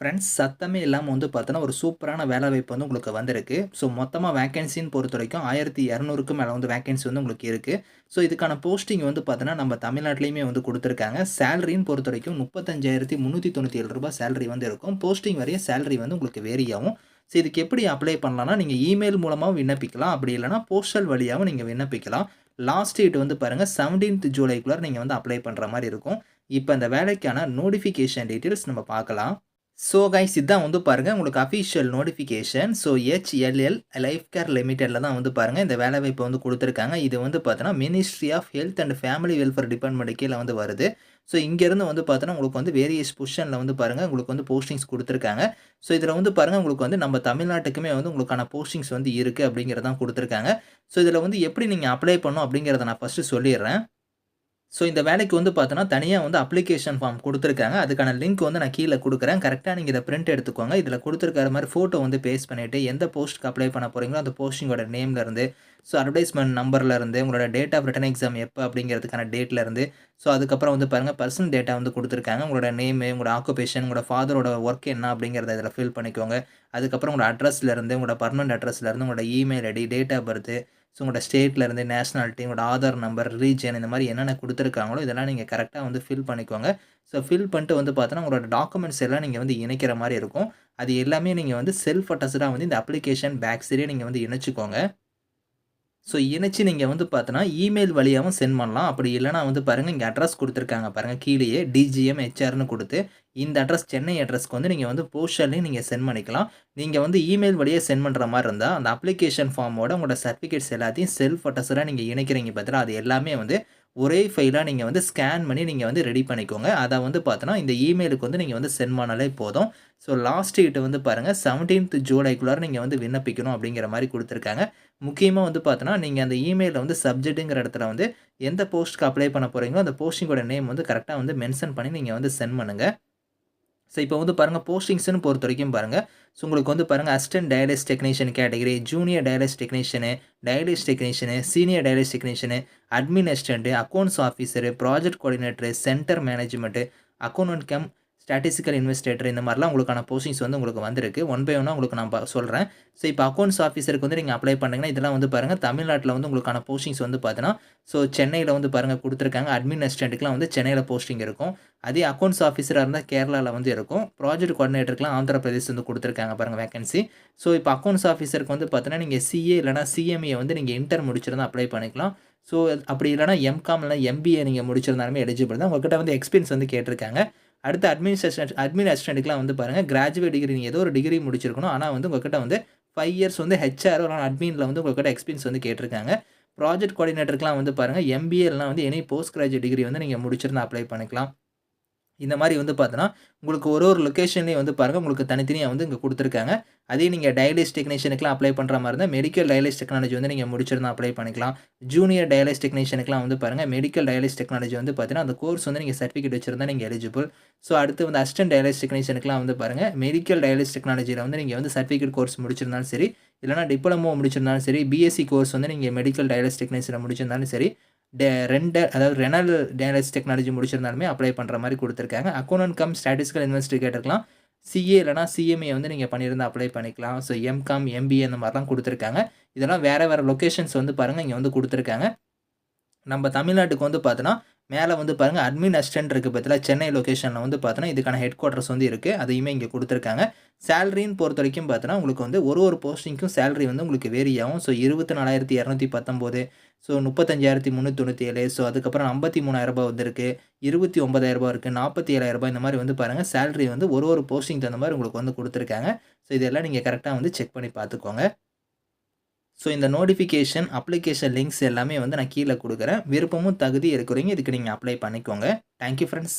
Friends சத்தமே இல்லாமல் வந்து பார்த்தோன்னா ஒரு சூப்பரான வேலை வாய்ப்பு வந்து உங்களுக்கு வந்திருக்கு. ஸோ மொத்தமாக வேகன்சின்னு பொறுத்த வரைக்கும் ஆயிரத்தி இரநூறுக்கு மேலே வந்து வேகன்சி வந்து உங்களுக்கு இருக்குது ஸோ இதுக்கான போஸ்டிங் வந்து பார்த்தோன்னா நம்ம தமிழ்நாட்டிலையுமே வந்து கொடுத்துருக்காங்க. சேலரின்னு பொறுத்த வரைக்கும் முப்பத்தஞ்சாயிரத்தி முந்நூற்றி தொண்ணூற்றி ஏழு ரூபாய் சேலரி வந்து இருக்கும். போஸ்டிங் வரைய சேலரி வந்து உங்களுக்கு வேரி ஆகும். ஸோ இதுக்கு எப்படி அப்ளை பண்ணலாம்னா நீங்கள் இமெயில் மூலமாக விண்ணப்பிக்கலாம். அப்படி இல்லைனா போஸ்டல் வழியாகவும் நீங்கள் விண்ணப்பிக்கலாம். லாஸ்ட் டேட் வந்து பாருங்கள் செவன்டீன்த் ஜூலைக்குள்ளே நீங்கள் வந்து அப்ளை பண்ணுற மாதிரி இருக்கும். இப்போ இந்த வேலைக்கான நோட்டிஃபிகேஷன் டீட்டெயில்ஸ் நம்ம பார்க்கலாம். ஸோ கைஸ் இதுதான் வந்து பாருங்கள் உங்களுக்கு official notification so HLL life care லிமிடெடில் தான் வந்து பாருங்கள் இந்த வேலைவாய்ப்பு வந்து கொடுத்துருக்காங்க. இது வந்து பார்த்தோன்னா ministry of health and family welfare department கீழே வந்து வருது. ஸோ இங்கேருந்து வந்து பார்த்தோன்னா உங்களுக்கு வந்து வேரியஸ் பொசிஷனில் வந்து பாருங்கள் உங்களுக்கு வந்து போஸ்டிங்ஸ் கொடுத்துருக்காங்க. ஸோ இதில் வந்து பாருங்கள் உங்களுக்கு வந்து நம்ம தமிழ்நாட்டுக்குமே வந்து உங்களுக்கான போஸ்டிங்ஸ் வந்து இருக்குது அப்படிங்கிறதான் கொடுத்துருக்காங்க. ஸோ இதில் வந்து எப்படி நீங்கள் அப்ளை பண்ணணும் அப்படிங்கிறத நான் ஃபஸ்ட்டு சொல்லிடுறேன். ஸோ இந்த வேலைக்கு வந்து பார்த்தோன்னா தனியாக வந்து அப்ளிகேஷன் ஃபார்ம் கொடுத்துருக்காங்க. அதுக்கான லிங்க் வந்து நான் கீழே கொடுக்குறேன். கரெக்டாக நீங்கள் இதை பிரிண்ட் எடுத்துக்கோங்க. இதில் கொடுத்துருக்கிற மாதிரி ஃபோட்டோ வந்து பேஸ்ட் பண்ணிவிட்டு எந்த போஸ்ட்டுக்கு அப்ளை பண்ண போகிறீங்களோ அந்த போஸ்டிங்கோட நேம்லேருந்து ஸோ அட்வர்டைஸ்மெண்ட் நம்பர்லேருந்து உங்களோட டேட் ஆஃப் ரிட்டன் எக்ஸாம் எப்போ அப்படிங்கிறதுக்கான டேட்லேருந்து ஸோ அதுக்கப்புறம் வந்து பாருங்கள் பர்சனல் டேட்டா வந்து கொடுத்துருக்காங்க. உங்களோட நேமு உங்களோட ஆக்குபேஷன் உங்களோட ஃபாதரோட ஒர்க் என்ன அப்படிங்கிறத இதில் ஃபில் பண்ணிக்கோங்க. அதுக்கப்புறம் உங்களோட அட்ரஸ்லேருந்து உங்களோட பர்மனெண்ட் அட்ரஸ்லேருந்து உங்களோட email ID date of birth so உங்களோட ஸ்டேட்லேருந்து நேஷனாலிட்டி உங்களோட ஆதார் நம்பர் ரீஜன் இந்த மாதிரி என்னென்ன கொடுத்துருக்காங்களோ இதெல்லாம் நீங்கள் கரெக்டாக வந்து ஃபில் பண்ணிக்கோங்க. ஸோ ஃபில் பண்ணிட்டு வந்து பார்த்தோன்னா உங்களோட டாக்குமெண்ட்ஸ் எல்லாம் நீங்கள் வந்து இணைக்கிற மாதிரி இருக்கும். அது எல்லாமே நீங்கள் வந்து செல்ஃப் அட்டஸ்டாக வந்து இந்த அப்ளிகேஷன் பேக் சைடே நீங்கள் வந்து இணைச்சிக்கோங்க. ஸோ இணைச்சி நீங்கள் வந்து பார்த்தோன்னா இமெயில் வழியாகவும் சென்ட் பண்ணலாம். அப்படி இல்லைனா வந்து பாருங்கள் இங்கே அட்ரஸ் கொடுத்துருக்காங்க. பாருங்கள் கீழேயே டிஜிஎம் ஹெச்ஆர்னு கொடுத்து இந்த அட்ரஸ் சென்னை அட்ரஸ்க்கு வந்து நீங்கள் வந்து போஸ்டர்லேயும் நீங்கள் சென்ட் பண்ணிக்கலாம். நீங்கள் வந்து இமெயில் வழியாக சென்ட் பண்ணுற மாதிரி இருந்தால் அந்த அப்ளிகேஷன் ஃபார்மோட உங்களோட சர்டிஃபிகேட்ஸ் எல்லாத்தையும் செல்ஃப் அட்டஸ்டாக நீங்கள் இணைக்கிறீங்க பார்த்தீங்கன்னா அது எல்லாமே வந்து ஒரே ஃபைலாக நீங்கள் வந்து ஸ்கேன் பண்ணி நீங்கள் வந்து ரெடி பண்ணிக்கோங்க. அதை வந்து பார்த்தோன்னா இந்த இமெயிலுக்கு வந்து நீங்கள் வந்து சென்ட் பண்ணாலே போதும். ஸோ லாஸ்ட் டேட் வந்து பாருங்கள் செவன்டீன்த் ஜூலைக்குள்ளார நீங்கள் வந்து விண்ணப்பிக்கணும் அப்படிங்கிற மாதிரி கொடுத்துருக்காங்க. முக்கியமாக வந்து பார்த்தோன்னா நீங்கள் அந்த இமெயிலில் வந்து சப்ஜெக்ட்டுங்கிற இடத்துல வந்து எந்த போஸ்ட்டுக்கு அப்ளை பண்ண போகிறீங்களோ அந்த போஸ்டிங்கோட நேம் வந்து கரெக்டாக வந்து மென்ஷன் பண்ணி நீங்கள் வந்து சென்ட் பண்ணுங்கள் ஸோ இப்போ வந்து பாருங்கள் போஸ்டிங்ஸ்னு பொறுத்த வரைக்கும் பாருங்கள் ஸோ உங்களுக்கு வந்து பாருங்கள் assistant dialysis technician category junior dialysis technician dialysis technician senior dialysis technician admin assistant accounts officer project coordinator centre management account cum statistical investigator இந்த மாதிரிலாம் உங்களுக்கான போஸ்டிங்ஸ் வந்து உங்களுக்கு வந்திருக்கு. ஒன் பை ஒன்னாக உங்களுக்கு நான் சொல்கிறேன் ஸோ இப்போ அக்கௌண்ட்ஸ் ஆஃபீஸருக்கு வந்து நீங்கள் அப்ளை பண்ணுங்கன்னா இதெல்லாம் வந்து பாருங்கள் தமிழ்நாட்டில் வந்து உங்களுக்கான போஸ்டிங்ஸ் வந்து பார்த்தீங்கன்னா ஸோ சென்னையில் வந்து பாருங்கள் கொடுத்துருக்காங்க. அட்மின் அசிஸ்டண்ட்டுக்குலாம் வந்து சென்னையில் போஸ்டிங் இருக்கும். அதே அக்கௌண்ட்ஸ் ஆஃபீஸராக இருந்தால் கேரளாவில் வந்து இருக்கும். ப்ராஜெக்ட் கோஆர்டினேட்டருக்குலாம் ஆந்திர பிரதேஷ் வந்து கொடுத்துருக்காங்க பாருங்கள் வேகன்சி ஸோ இப்போ அக்கௌண்ட்ஸ் ஆஃபீஸருக்கு வந்து பார்த்தீங்கன்னா நீங்கள் சிஏ இல்லைனா சிஎம்ஏ வந்து நீங்கள் இன்டர் முடிச்சிருந்தா அப்ளை பண்ணிக்கலாம். ஸோ அப்படி இல்லைனா எம்காம் இல்லைனா எம்பிஏ நீங்கள் முடிச்சிருந்தாலுமே எலிஜிபிள் தான். உங்கள்கிட்ட வந்து எக்ஸ்பீரியன்ஸ் வந்து கேட்டிருக்காங்க. அடுத்து அட்மினிஸ்ட்ரேஷன் அட்மின் அசிஸ்டண்ட்டுக்குலாம் வந்து பாருங்கள் கிராஜுவேட் டிகிரி நீங்கள் ஏதோ ஒரு டிகிரி முடிச்சிருக்கணும். ஆனால் வந்து உங்கள்கிட்ட வந்து ஃபைவ் இயர்ஸ் வந்து ஹெச்ஆர் இல்லை அட்மினில் வந்து உங்கள்கிட்ட எக்ஸ்பீரியன்ஸ் வந்து கேட்டிருக்காங்க. ப்ராஜெக்ட் கோஆர்டினேட்டருக்குலாம் வந்து பாருங்கள் எம்பிஏலாம் வந்து எனி போஸ்ட் கிராஜுவேட் டிகிரி வந்து நீங்கள் முடிச்சிருந்தா அப்ளை பண்ணிக்கலாம். இந்த மாதிரி வந்து பார்த்தோன்னா உங்களுக்கு ஒரு ஒரு லொக்கேஷன்லேயும் வந்து பாருங்கள் உங்களுக்கு தனித்தனியாக வந்து இங்கே கொடுத்துருக்காங்க. அதே நீங்கள் டயலிஸ் டெக்னீஷியனுக்குலாம் அப்ளை பண்ணுற மாதிரி இருந்தால் மெடிக்கல் டயலிஸ் டெக்னாலஜி வந்து நீங்கள் முடிச்சிருந்தா அப்ளை பண்ணிக்கலாம். ஜூனியர் டயலிஸ் டெக்னீஷியனுக்குலாம் வந்து பாருங்கள் மெடிக்கல் டயலிஸ் டெக்னாலஜி வந்து பார்த்தீங்கன்னா அந்த கோர்ஸ் வந்து நீங்கள் சர்டிஃபிகேட் வச்சிருந்தா நீங்கள் எலிஜிபிள் ஸோ அடுத்து வந்து அசிஸ்டன்ட் டயலிஸ் டெக்னீஷியனுக்குலாம் வந்து பாருங்கள் மெடிக்கல் டயலிஸ் டெக்னாலஜியில் வந்து நீங்கள் வந்து சர்டிஃபிகேட் கோர்ஸ் முடிச்சிருந்தாலும் சரி இல்லைனா டிப்ளமோ முடிச்சிருந்தாலும் சரி பிஎஸ்சி கோர்ஸ் வந்து நீங்கள் மெடிக்கல் டயலிஸ் டெக்னீஷியனில் முடிச்சிருந்தாலும் சரி டே ரெண்டு அதாவது ரெனல் டேனலிஸ் டெக்னாலஜி முடிச்சிருந்தாலுமே அப்ளை பண்ணுற மாதிரி கொடுத்துருக்காங்க. அக்கௌண்ட் கம் ஸ்டாட்டிஸ்டிக்கல் இன்வெஸ்டிகேட்டர்லாம் சிஏ இல்லைனா சிஎம்ஏ வந்து நீங்கள் பண்ணியிருந்தால் அப்ளை பண்ணிக்கலாம். ஸோ எம்காம் எம்பிஏ அந்த மாதிரிலாம் கொடுத்துருக்காங்க. இதெல்லாம் வேறு வேறு லொக்கேஷன்ஸ் வந்து பாருங்கள் இங்கே வந்து கொடுத்துருக்காங்க. நம்ம தமிழ்நாட்டுக்கு வந்து பார்த்தோன்னா மேலே வந்து பாருங்கள் அட்மின் அசிஸ்டன்ட் இருக்குது பற்றில சென்னை லொக்கேஷனில் வந்து பார்த்தோன்னா இதுக்கான ஹெட் குவார்ட்டர்ஸ் வந்து இருக்குது அதையுமே இங்கே கொடுத்துருக்காங்க. சேலரின்னு பொறுத்த வரைக்கும் பார்த்தோன்னா உங்களுக்கு வந்து ஒரு ஒரு போஸ்டிங்க்கும் சேலரி வந்து உங்களுக்கு வேரி ஆகும். ஸோ இருபத்தி நாலாயிரத்தி இரநூத்தி பத்தொம்போது ஸோ முப்பத்தஞ்சாயிரத்தி முந்நூற்றி தொண்ணூற்றி ஏழு ஸோ அதுக்கப்புறம் ஐம்பத்தி மூணாயிரரூபா வந்துருக்கு இருபத்தி ஒம்பதாயிரரூபா இருக்குது நாற்பத்தி ஏழாயிரரூபா இந்த மாதிரி வந்து பாருங்கள் சேலரி வந்து ஒரு ஒரு போஸ்டிங் தகுந்த மாதிரி உங்களுக்கு வந்து கொடுத்துருக்காங்க. ஸோ இதெல்லாம் நீங்கள் கரெக்டாக வந்து செக் பண்ணி பார்த்துக்கோங்க. ஸோ இந்த நோட்டிஃபிகேஷன் அப்ளிகேஷன் லிங்க்ஸ் எல்லாமே வந்து நான் கீழே கொடுக்குறேன். விருப்பமும் தகுதி இருக்கிறவங்க இதுக்கு நீங்கள் அப்ளை பண்ணிக்கோங்க. Thank you friends